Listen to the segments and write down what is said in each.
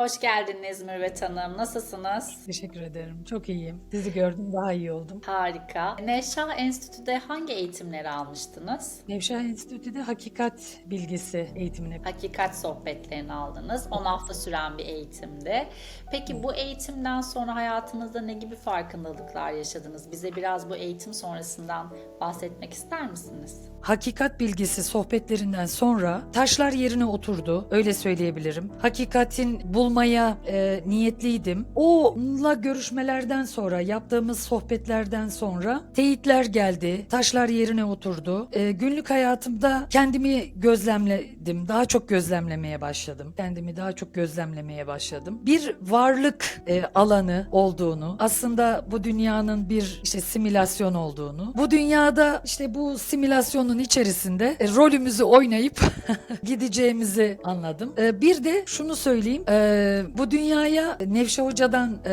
Hoş geldiniz Mürvet Hanım. Nasılsınız? Teşekkür ederim. Çok iyiyim. Sizi gördüm daha iyi oldum. Harika. Nevşah Enstitü'de hangi eğitimleri almıştınız? Nevşehir Enstitüsü'de hakikat bilgisi eğitimine Hakikat sohbetlerini aldınız. 10 hafta süren bir eğitimdi. Peki bu eğitimden sonra hayatınızda ne gibi farkındalıklar yaşadınız? Bize biraz bu eğitim sonrasından bahsetmek ister misiniz? Hakikat bilgisi sohbetlerinden sonra taşlar yerine oturdu. Öyle söyleyebilirim. Hakikatin bulmaya e, niyetliydim. Onunla görüşmelerden sonra, yaptığımız sohbetlerden sonra teyitler geldi. Taşlar yerine oturdu. E, günlük hayatımda kendimi gözlemledim. Daha çok gözlemlemeye başladım. Kendimi daha çok gözlemlemeye başladım. Bir varlık e, alanı olduğunu, aslında bu dünyanın bir işte simülasyon olduğunu, bu dünyada işte bu simülasyonun içerisinde e, rolümüzü oynayıp gideceğimizi anladım. E, bir de şunu söyleyeyim, e, bu dünyaya Nevşe Hoca'dan e,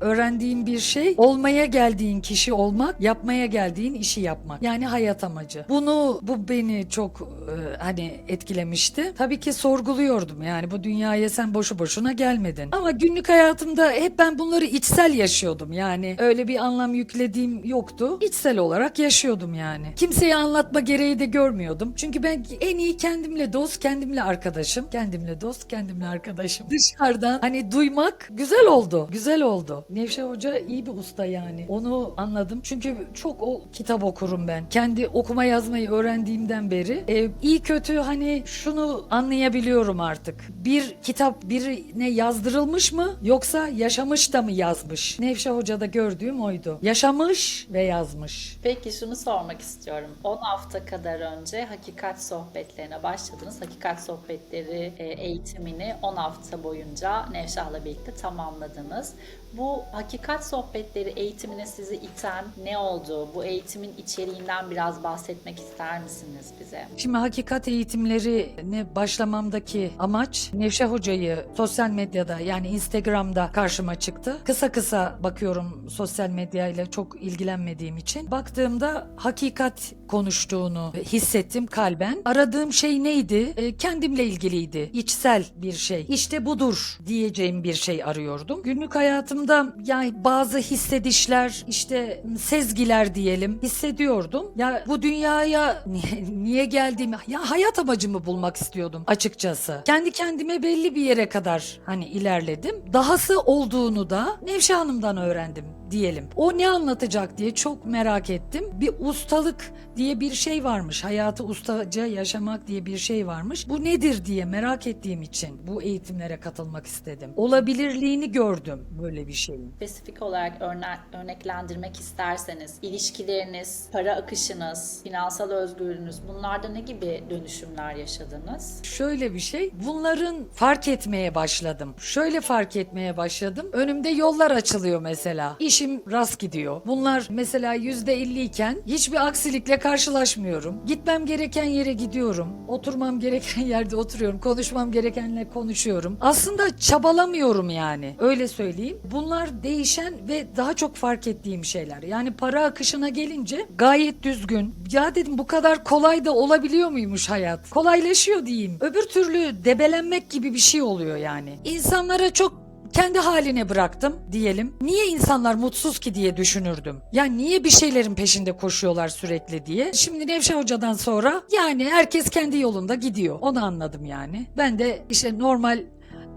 öğrendiğim bir şey, olmaya geldiğin kişi olmak, yapmaya geldiğin işi yapmak. Yani hayat amacı. Bunu, bu beni çok e, hani etkilemişti. Tabii ki sorguluyordum yani bu dünyaya sen boşu boşuna gelmedin. Ama günlük hayatımda hep ben bunları içsel yaşıyordum yani. Öyle bir anlam yüklediğim yoktu. İçsel olarak yaşıyordum yani. Kimseye anlatma gereği de görmüyordum. Çünkü ben en iyi kendimle dost, kendimle arkadaşım. Kendimle dost, kendimle arkadaşım. Dışarıdan hani duymak güzel oldu. Güzel oldu. Nevşe Hoca iyi bir usta yani. Onu anladım. Çünkü çok o kitap okurum ben. Kendi okuma yazmayı öğrendiğimden beri e, iyi kötü hani şunu anlayabiliyorum artık. Bir kitap birine yazdırılmış mı yoksa yaşamış da mı yazmış? Nevşe Hoca'da gördüğüm oydu. Yaşamış ve yazmış. Peki şunu sormak istiyorum. 10 hafta kadar önce hakikat sohbetlerine başladınız. Hakikat sohbetleri e, eğitimini 10 hafta boyunca Nevşah'la birlikte tamamladınız. Bu hakikat sohbetleri eğitimine sizi iten ne oldu? Bu eğitimin içeriğinden biraz bahsetmek ister misiniz bize? Şimdi hakikat eğitimlerine başlamamdaki amaç Nevşe Hoca'yı sosyal medyada yani Instagram'da karşıma çıktı. Kısa kısa bakıyorum sosyal medyayla çok ilgilenmediğim için. Baktığımda hakikat konuştuğunu hissettim kalben. Aradığım şey neydi? E, kendimle ilgiliydi. İçsel bir şey. İşte budur diyeceğim bir şey arıyordum. Günlük hayatımda yani bazı hissedişler, işte sezgiler diyelim hissediyordum. Ya bu dünyaya niye geldiğimi, ya hayat amacımı bulmak istiyordum açıkçası. Kendi kendime belli bir yere kadar hani ilerledim. Dahası olduğunu da Nevşe Hanım'dan öğrendim diyelim. O ne anlatacak diye çok merak ettim. Bir ustalık diye bir şey varmış. Hayatı ustaca yaşamak diye bir şey varmış. Bu nedir diye merak ettiğim için bu eğitimlere katılmak istedim. Olabilirliğini gördüm böyle bir şeyin. Spesifik olarak örne- örneklendirmek isterseniz ilişkileriniz, para akışınız, finansal özgürlüğünüz bunlarda ne gibi dönüşümler yaşadınız? Şöyle bir şey, bunların fark etmeye başladım. Şöyle fark etmeye başladım. Önümde yollar açılıyor mesela. İşim rast gidiyor. Bunlar mesela yüzde elli iken hiçbir aksilikle karşılaşmıyorum. Gitmem gereken yere gidiyorum. Oturmam gereken yerde oturuyorum. Konuşmam gerekenle konuşuyorum. Aslında çabalamıyorum yani. Öyle söyleyeyim. Bunlar değişen ve daha çok fark ettiğim şeyler. Yani para akışına gelince gayet düzgün. Ya dedim bu kadar kolay da olabiliyor muymuş hayat? Kolaylaşıyor diyeyim. Öbür türlü debelenmek gibi bir şey oluyor yani. İnsanlara çok kendi haline bıraktım diyelim. Niye insanlar mutsuz ki diye düşünürdüm. Ya niye bir şeylerin peşinde koşuyorlar sürekli diye. Şimdi Nevşe Hoca'dan sonra yani herkes kendi yolunda gidiyor. Onu anladım yani. Ben de işte normal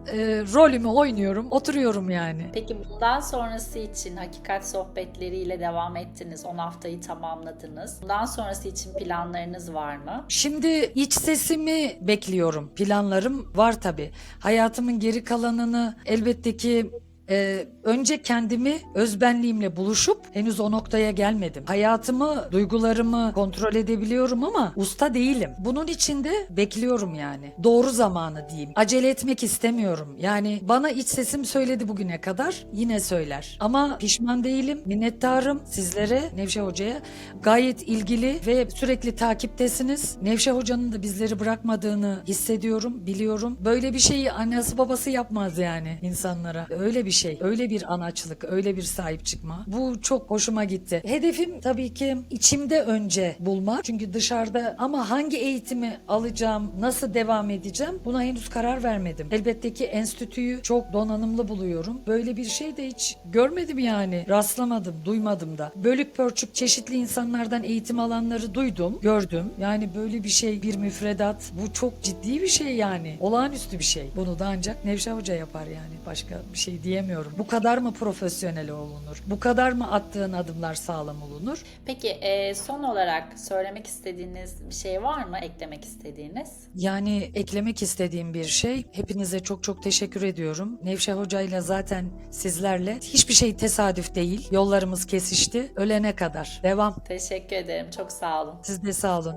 e, rolümü oynuyorum, oturuyorum yani. Peki bundan sonrası için hakikat sohbetleriyle devam ettiniz. 10 haftayı tamamladınız. Bundan sonrası için planlarınız var mı? Şimdi iç sesimi bekliyorum. Planlarım var tabii. Hayatımın geri kalanını elbette ki e, önce kendimi özbenliğimle buluşup henüz o noktaya gelmedim. Hayatımı, duygularımı kontrol edebiliyorum ama usta değilim. Bunun için de bekliyorum yani. Doğru zamanı diyeyim. Acele etmek istemiyorum. Yani bana iç sesim söyledi bugüne kadar yine söyler. Ama pişman değilim. Minnettarım sizlere, Nevşe Hoca'ya. Gayet ilgili ve sürekli takiptesiniz. Nevşe Hoca'nın da bizleri bırakmadığını hissediyorum, biliyorum. Böyle bir şeyi annesi babası yapmaz yani insanlara. Öyle bir şey. Öyle bir anaçlık, öyle bir sahip çıkma. Bu çok hoşuma gitti. Hedefim tabii ki içimde önce bulmak. Çünkü dışarıda ama hangi eğitimi alacağım, nasıl devam edeceğim buna henüz karar vermedim. Elbette ki enstitüyü çok donanımlı buluyorum. Böyle bir şey de hiç görmedim yani. Rastlamadım, duymadım da. Bölük pörçük çeşitli insanlardan eğitim alanları duydum, gördüm. Yani böyle bir şey, bir müfredat bu çok ciddi bir şey yani. Olağanüstü bir şey. Bunu da ancak Nevşah Hoca yapar yani. Başka bir şey diyemiyorum. Bu kadar mı profesyonel olunur? Bu kadar mı attığın adımlar sağlam olunur? Peki e, son olarak söylemek istediğiniz bir şey var mı? Eklemek istediğiniz? Yani eklemek istediğim bir şey. Hepinize çok çok teşekkür ediyorum. Nevşah Hoca ile zaten sizlerle hiçbir şey tesadüf değil. Yollarımız kesişti. Ölene kadar. Devam. Teşekkür ederim. Çok sağ olun. Siz de sağ olun.